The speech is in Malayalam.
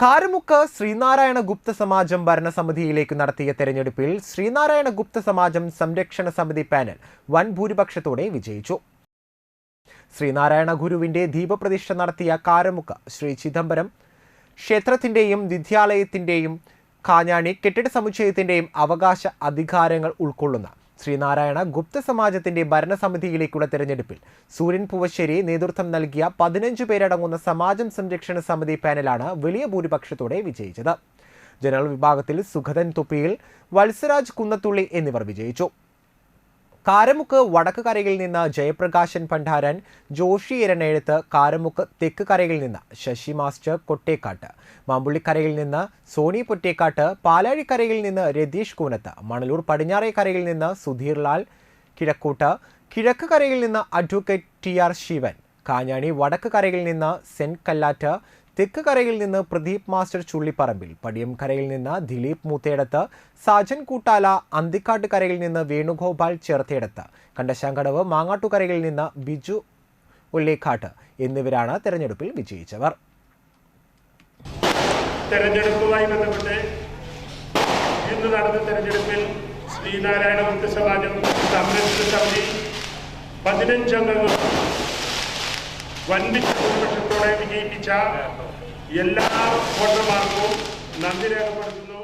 കാരമുക്ക് ശ്രീനാരായണ ഗുപ്ത സമാജം ഭരണസമിതിയിലേക്ക് നടത്തിയ തെരഞ്ഞെടുപ്പിൽ ശ്രീനാരായണ ഗുപ്ത സമാജം സംരക്ഷണ സമിതി പാനൽ വൻ ഭൂരിപക്ഷത്തോടെ വിജയിച്ചു. ശ്രീനാരായണ ഗുരുവിന്റെ ദീപപ്രതിഷ്ഠ നടത്തിയ കാരമുക്ക് ശ്രീ ചിദംബരം ക്ഷേത്രത്തിന്റെയും വിദ്യാലയത്തിന്റെയും കാഞ്ഞാണി കെട്ടിട സമുച്ചയത്തിന്റെയും അവകാശ അധികാരങ്ങൾ ഉൾക്കൊള്ളുന്ന ശ്രീനാരായണ ഗുപ്ത സമാജത്തിന്റെ ഭരണസമിതിയിലേക്കുള്ള തെരഞ്ഞെടുപ്പിൽ സൂര്യൻ പൂവശ്ശേരി നേതൃത്വം നൽകിയ പതിനഞ്ചു പേരടങ്ങുന്ന സമാജം സംരക്ഷണ സമിതി പാനലാണ് വലിയ ഭൂരിപക്ഷത്തോടെ വിജയിച്ചത്. ജനറൽ വിഭാഗത്തിൽ സുഗതൻ തൊപ്പിയിൽ വത്സരാജ് കുന്നത്തുള്ളി എന്നിവർ വിജയിച്ചു. കാരമുക്ക് വടക്ക് കരയിൽ നിന്ന് ജയപ്രകാശൻ ഭണ്ഡാരൻ ജോഷി ഇരനെഴുത്ത് കാരമുക്ക് തെക്ക് കരയിൽ നിന്ന് ശശി മാസ്റ്റർ കൊട്ടേക്കാട്ട് മാമ്പുള്ളിക്കരയിൽ നിന്ന് സോണി പൊറ്റേക്കാട്ട് പാലാഴിക്കരയിൽ നിന്ന് രതീഷ് കൂനത്ത് മണലൂർ പടിഞ്ഞാറേ കരയിൽ നിന്ന് സുധീർ ലാൽ കിഴക്കൂട്ട് കിഴക്ക് കരയിൽ നിന്ന് advocate T R Shivan Kanjani വടക്ക് കരയിൽ നിന്ന് സെൻ കല്ലാറ്റ് തെക്ക് കരയിൽ നിന്ന് പ്രദീപ് മാസ്റ്റർ ചുള്ളിപ്പറമ്പിൽ പടിയം കരയിൽ നിന്ന് ദിലീപ് മൂത്തേടത്ത് സാജൻ കൂട്ടാല അന്തിക്കാട്ട് കരയിൽ നിന്ന് വേണുഗോപാൽ ചേർത്തേടത്ത് കണ്ടശാങ്കടവ് മാങ്ങാട്ടുകരയിൽ നിന്ന് ബിജു ഉള്ളിക്കാട്ട് എന്നിവരാണ് തെരഞ്ഞെടുപ്പിൽ വിജയിച്ചവർ. തെരഞ്ഞെടുപ്പുമായി ബന്ധപ്പെട്ട് ഇന്ന് നടന്ന തെരഞ്ഞെടുപ്പിൽ ശ്രീനാരായണ ഭക്ത സംരക്ഷണ സമിതി പതിനഞ്ചംഗങ്ങൾ ഭൂരിപക്ഷത്തോടെ വിജയിപ്പിച്ച എല്ലാ വോട്ടർമാർക്കും നന്ദി രേഖപ്പെടുത്തുന്നു.